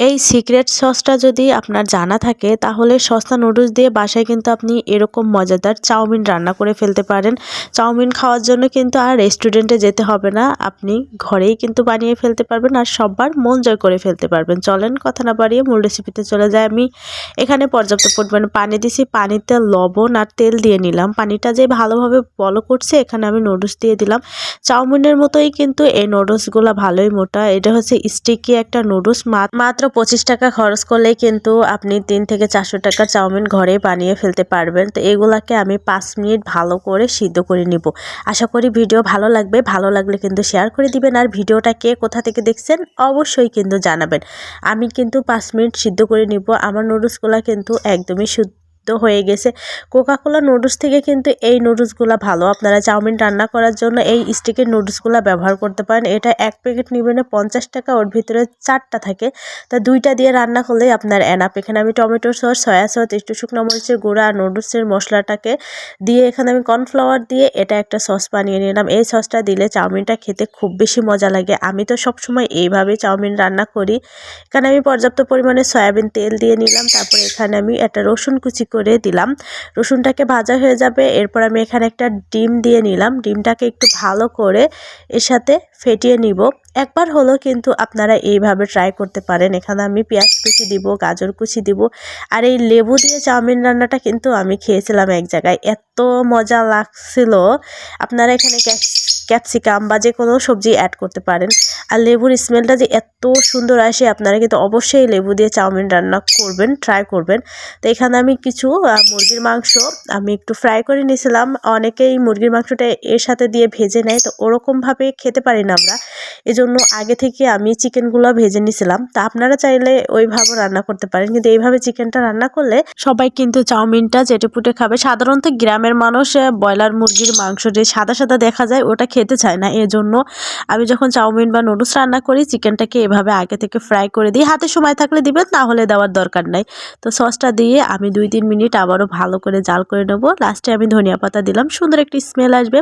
এই সিক্রেট সসটা যদি আপনার জানা থাকে, তাহলে সস্তা নুডলস দিয়ে বাসায় কিন্তু আপনি এরকম মজাদার চাউমিন রান্না করে ফেলতে পারেন। চাউমিন খাওয়ার জন্য কিন্তু আর রেস্টুরেন্টে যেতে হবে না। আপনি ঘরেই কিন্তু বানিয়ে ফেলতে পারবেন আর সববার মন জয় করে ফেলতে পারবেন। চলেন কথা না বাড়িয়ে মূল রেসিপিতে চলে যায় আমি। এখানে পর্যাপ্ত পরিমাণে পানি দিছি। পানিতে লবণ আর তেল দিয়ে নিলাম। পানিটা যে ভালোভাবে বলো করছে এখানে আমি নুডলস দিয়ে দিলাম। চাউমিনের মতোই কিন্তু এই নুডলসগুলো ভালোই মোটা। এটা হচ্ছে স্টিকি একটা নুডলস। মাত্র পঁচিশ টাকা খরচ করলেই কিন্তু আপনি তিন থেকে চারশো টাকা চাউমিন ঘরে বানিয়ে ফেলতে পারবেন। তো এগুলাকে আমি পাঁচ মিনিট ভালো করে সিদ্ধ করে নিব। আশা করি ভিডিও ভালো লাগবে। ভালো লাগলে কিন্তু শেয়ার করে দিবেন। আর ভিডিওটা কে কোথা থেকে দেখছেন অবশ্যই কিন্তু জানাবেন। আমি কিন্তু পাঁচ মিনিট সিদ্ধ করে নিব। আমার নুডলসগুলো কিন্তু একদমই শুদ্ধ হয়ে গেছে। কোকাকোলা নুডলস থেকে কিন্তু এই নুডলসগুলো ভালো। আপনারা চাউমিন রান্না করার জন্য এই স্টিকের নুডলসগুলো ব্যবহার করতে পারেন। এটা এক প্যাকেট নেবেন, পঞ্চাশ টাকা, ওর ভিতরে চারটা থাকে। তা দুইটা দিয়ে রান্না করলে আপনার এনাপ এখানে আমি টমেটো সস সয়া সস একটু শুকনো মরিচের গুঁড়া আর নুডলসের মশলাটাকে দিয়ে এখানে আমি কর্নফ্লাওয়ার দিয়ে এটা একটা সস বানিয়ে নিলাম। এই সসটা দিলে চাউমিনটা খেতে খুব বেশি মজা লাগে। আমি তো সবসময় এইভাবে চাউমিন রান্না করি। এখানে আমি পর্যাপ্ত পরিমাণে সয়াবিন তেল দিয়ে নিলাম। তারপর এখানে আমি একটা রসুন কুচি করে দিলাম। রসুনটাকে ভাজা হয়ে যাবে। এরপর আমি এখানে একটা ডিম দিয়ে নিলাম। ডিমটাকে একটু ভালো করে এর সাথে ফেটিয়ে নিব। একবার হলো কিন্তু আপনারা এইভাবে ট্রাই করতে পারেন। এখানে আমি পেঁয়াজ কুচি দিব, গাজর কুচি দিব। আর এই লেবু দিয়ে চাউমিন রান্নাটা কিন্তু আমি খেয়েছিলাম এক জায়গায়। এত মজা লাগছিল। আপনারা এখানে ক্যাপসিকাম বা যে কোনো সবজি অ্যাড করতে পারেন। আর লেবুর স্মেলটা যে এত সুন্দর আসে, আপনারা কিন্তু অবশ্যই লেবু দিয়ে চাউমিন রান্না করবেন ট্রাই করবেন। তো এখানে আমি কিছু মুরগির মাংস আমি একটু ফ্রাই করে নিয়েছিলাম। অনেকেই মুরগির মাংসটা এর সাথে দিয়ে ভেজে নেয়, তো ওরকমভাবে খেতে পারি না আমরা। এজন্য আগে থেকে আমি চিকেনগুলো ভেজে নিয়েছিলাম। তা আপনারা চাইলে ওইভাবে রান্না করতে পারেন। কিন্তু এইভাবে চিকেনটা রান্না করলে সবাই কিন্তু চাউমিনটা চেটে পুটে খাবে। সাধারণত গ্রামের মানুষ ব্রয়লার মুরগির মাংস যে সাদা সাদা দেখা যায়, ওটা খেতে চায় না। এজন্য আমি যখন চাউমিন বা নুডলস রান্না করি, চিকেনটাকে এভাবে আগে থেকে ফ্রাই করে দিই। হাতে সময় থাকলে দিবেন, না হলে দেওয়ার দরকার নাই। তো সসটা দিয়ে আমি দুই তিন মিনিট আবারও ভালো করে জাল করে নেব। লাস্টে আমি ধনিয়া পাতা দিলাম, সুন্দর একটি স্মেল আসবে।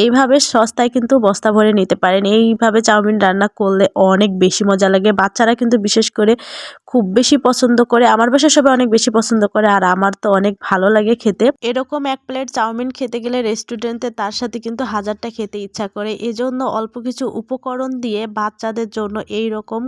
এইভাবে সস্তায় কিন্তু বস্তা ভরে নিতে পারেন। এইভাবে চাউমিন রান্না করলে অনেক বেশি মজা লাগে। বাচ্চারা কিন্তু বিশেষ করে খুব বেশি পছন্দ করে। আমার বাসায় সবাই অনেক বেশি পছন্দ করে আর আমার তো অনেক ভালো লাগে খেতে। এরকম এক প্লেট চাউমিন খেতে গেলে রেস্টুরেন্টে তার সাথে কিন্তু হাজারটা খেতে ইচ্ছা করে। এজন্য অল্প কিছু উপকরণ দিয়ে বাচ্চাদের জন্য এই রকম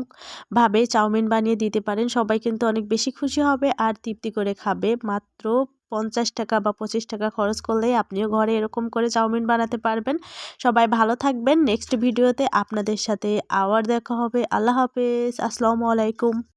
ভাবে চাউমিন বানিয়ে দিতে পারেন। সবাই কিন্তু অনেক বেশি খুশি হবে আর তৃপ্তি করে খাবে। মাত্র পঞ্চাশ টাকা বা পঁচিশ টাকা খরচ করলেই আপনিও ঘরে এরকম করে চাউমিন বানাতে পারবেন। সবাই ভালো থাকবেন। নেক্সট ভিডিওতে আপনাদের সাথে আবার দেখা হবে। আল্লাহ হাফেজ। আসসালামু আলাইকুম।